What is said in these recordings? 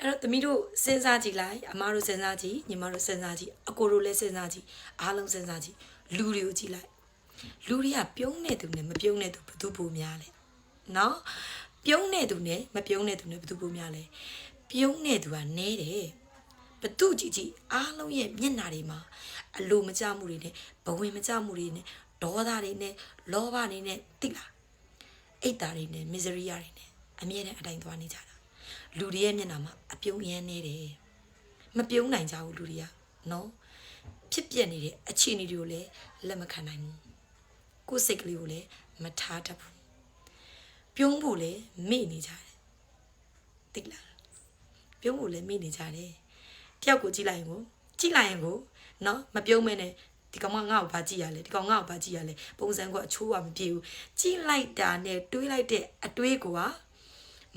အဲ့တော့သမီးတို့စဉ်းစားကြည့်လိုက်အမတို့စဉ်းစားကြည့်ညီမတို့စဉ်းစားကြည့်အကိုတို့လည်းစဉ်းစားကြည့်အားလုံးစဉ်းစားကြည့်လူတွေကိုကြည့်လိုက်လူတွေကပြုံးနေသူနဲ့မပြုံးနေသူဘယ်သူပိုများလဲနော်ပြုံးနေသူနဲ့မပြုံးနေသူနဲ့ဘယ်သူပိုများလဲပြုံးနေသူကနဲတယ်ဘသူကြည့်ကြည့်အားလုံးရဲ့မျက်နှာတွေမှာအလိုမကျမှုတွေနဲ့ဘဝင်မကျမှုတွေနဲ့ဒေါသတွေနဲ့လောဘတွေနဲ့တိလားအိတ်တာတွေနဲ့ misery တွေနဲ့အမြဲတမ်းအတိုင်းသွားနေကြတာ လူတွေရဲ့မျက်နှာမှာအပြုံးရမ်းနေတယ်မပြုံးနိုင်ကြဘူးလူတွေကနော်ဖြစ်ပြနေတဲ့အခြေအနေတွေကိုလည်းလက်မခံနိုင်ဘူးကိုယ်စိတ်ကလေးကိုလည်းမထားတတ်ဘူးပြုံးဖို့လည်းမေ့နေကြတယ်တိလားပြုံးဖို့လည်းမေ့နေကြတယ်တယောက်ကိုကြည့်လိုက်ရင်ကိုကြည့်လိုက်ရင်ကိုနော်မပြုံးမဲနဲ့ဒီကောင်ကငါ့ကိုဘာကြည့်ရလဲဒီကောင်ငါ့ကိုဘာကြည့်ရလဲပုံစံကအချိုးကမပြေဘူးကြည့်လိုက်တာနဲ့တွေးလိုက်တဲ့အတွေးကိုက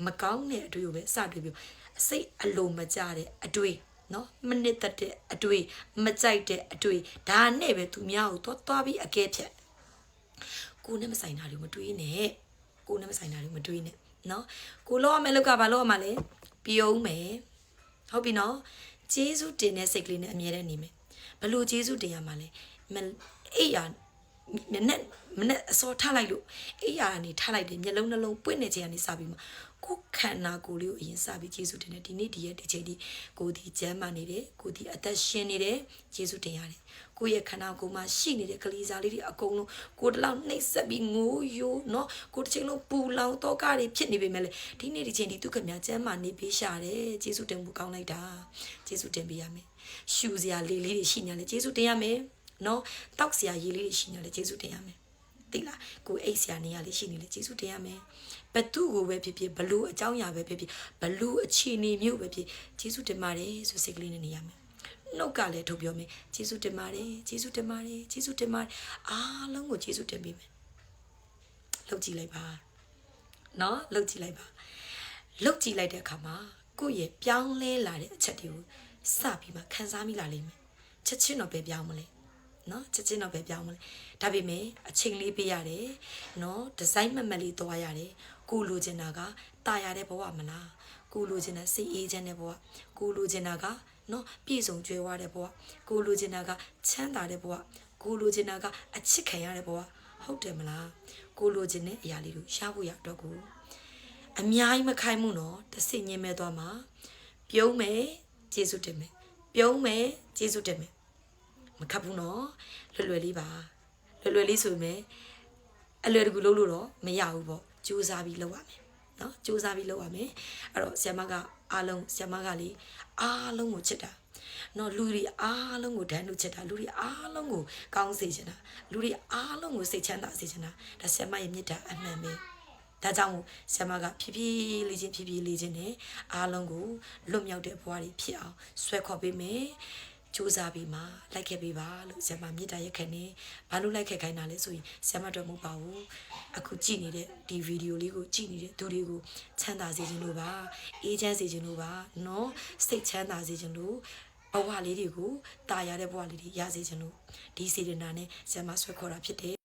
မကောင်းတဲ့အတွေးကိုပဲစတွေးပြီးအစိတ်အလိုမကျတဲ့အတွေးနော်မနစ်သက်တဲ့အတွေးမကြိုက်တဲ့အတွေးဒါနဲ့ပဲသူများကိုသွားသွားပြီးအကဲဖြတ်ကိုနဲ့မဆိုင်တာတွေမတွေးနဲ့ကိုနဲ့မဆိုင်တာတွေမတွေးနဲ့နော်ကိုလောရမယ်လောက်ကဘာလောရမှာလဲပြုံးမယ်ဟုတ်ပြီနော်ဂျေစုတင်တဲ့စိတ်ကလေးနဲ့အမြဲတမ်းနေမယ်ဘလို့ဂျေစုတင်ရမှာလဲမအိယာ မနဲ့မနဲ့အစောထလိုက်လို့အိယာကနေထလိုက်တယ်မျက်လုံးနှလုံးပွင့်နေချိန်ကနေစပြီးမှကိုခန္ဓာကိုယ်လေးကိုအရင်စပြီးယေရှုတင်တယ်ဒီနေ့ဒီရက်ဒီချိန်ဒီကိုဒီကျမ်းမာနေတယ်ကိုဒီအသက်ရှင်နေတယ်ယေရှုတင်ရတယ်ကိုရဲ့ခန္ဓာကိုယ်မှာရှိနေတဲ့ကလေးစားလေးတွေအကုန်လုံးကိုတလောက်နှိပ်စက်ပြီးငိုးယိုးနော်ကိုတစ်ချိန်လုံးပူလောင်တော့ကတွေဖြစ်နေပေမဲ့လေဒီနေ့ဒီချိန်ဒီသူကမြကျမ်းမာနေပေးရှာတယ်ယေရှုတင်မှုကောင်းလိုက်တာယေရှုတင်ပေးရမယ်ရှူစရာလေးလေးတွေရှိနေတယ်ယေရှုတင်ရမယ် နော်တောက်စရာရေးလေးတွေရှိနေတယ်ကျေးဇူးတင်ရမယ်သိလားကိုအိတ်စရာနေရာလေးရှိနေလေကျေးဇူးတင်ရမယ်ဘသူ့ကိုပဲဖြစ်ဖြစ်ဘလို့အကြောင်းအရာပဲဖြစ်ဖြစ်ဘလို့အခြေအနေမျိုးပဲဖြစ်ကျေးဇူးတင်ပါတယ်ဆိုစိတ်ကလေးနဲ့နေရမယ်နှုတ်ကလည်းထုတ်ပြောမယ်ကျေးဇူးတင်ပါတယ်ကျေးဇူးတင်ပါတယ်ကျေးဇူးတင်ပါတယ်အားလုံးကိုကျေးဇူးတင်ပေးမယ်လှုပ်ကြည့်လိုက်ပါနော်လှုပ်ကြည့်လိုက်ပါလှုပ်ကြည့်လိုက်တဲ့အခါမှာကိုယ့်ရဲ့ပြောင်းလဲလာတဲ့အချက်တွေကိုစပြီးမှခန်းစားမိလာလိမ့်မယ်ချက်ချင်းတော့ပဲပြောင်းမလဲ နော်ချက်ချင်းတော့ပဲပြောင်းမလဲဒါပေမဲ့အချိန်လေးပေးရတယ်နော်ဒီဇိုင်းမမလေးသွားရတယ်ကိုလိုချင်တာကတာရတဲ့ဘဝမလားကိုလိုချင်တဲ့စိတ်အေးချမ်းတဲ့ဘဝကိုလိုချင်တာကနော်ပြည့်စုံကြွယ်ဝတဲ့ဘဝကိုလိုချင်တာကချမ်းသာတဲ့ဘဝကိုလိုချင်တာကအချစ်ခံရတဲ့ဘဝဟုတ်တယ်မလားကိုလိုချင်တဲ့အရာလေးတို့ရဖို့ရတော့ကိုအများကြီးမခိုင်းမှုနော်တဆင်ညင်းမဲ့သွားမှာပြုံးမယ်ကျေးဇူးတင်မယ်ပြုံးမယ်ကျေးဇူးတင်မယ် မခတ်ဘူးနော်လွယ်လွယ်လေးပါလွယ်လွယ်လေးဆိုပေမဲ့အလွယ်တကူလုပ်လို့တော့မရဘူးပေါ့ကြိုးစားပြီးလုပ်ရမယ်နော်ကြိုးစားပြီးလုပ်ရမယ်အဲ့တော့ဆ iam မကအားလုံးဆ iam မကလေအားလုံးကိုချစ်တာနော်လူတွေအားလုံးကိုဒန်းလူချစ်တာလူတွေအားလုံးကိုကောင်းစေချင်တာလူတွေအားလုံးကိုစိတ်ချမ်းသာစေချင်တာဒါဆ iam မရဲ့မြတ်တာအမှန်ပဲဒါကြောင့်ဆ iam မကဖြည်းဖြည်းလေးချင်းဖြည်းဖြည်းလေးချင်းနဲ့အားလုံးကိုလွတ်မြောက်တဲ့ဘဝတွေဖြစ်အောင်ဆွဲခေါ်ပေးမယ် စူးစမ်းပြီးမှလိုက်ခဲ့ပေးပါလို့ဆ iam မမြတ်တာရက်ခဲ့နေဘာလို့လိုက်ခဲ့ခိုင်းတာလဲဆိုရင်ဆ iam မတော့မဟုတ်ပါဘူးအခုကြည့်နေတဲ့ဒီဗီဒီယိုလေးကိုကြည့်နေတဲ့သူတွေကိုချမ်းသာစေခြင်းလို့ပါအေးချမ်းစေခြင်းလို့ပါနော်စိတ်ချမ်းသာစေခြင်းလို့ဘဝလေးတွေကိုတာယာတဲ့ဘဝလေးတွေရစေခြင်းလို့ဒီစေတနာနဲ့ဆ iam မဆွဲခေါ်တာဖြစ်တယ်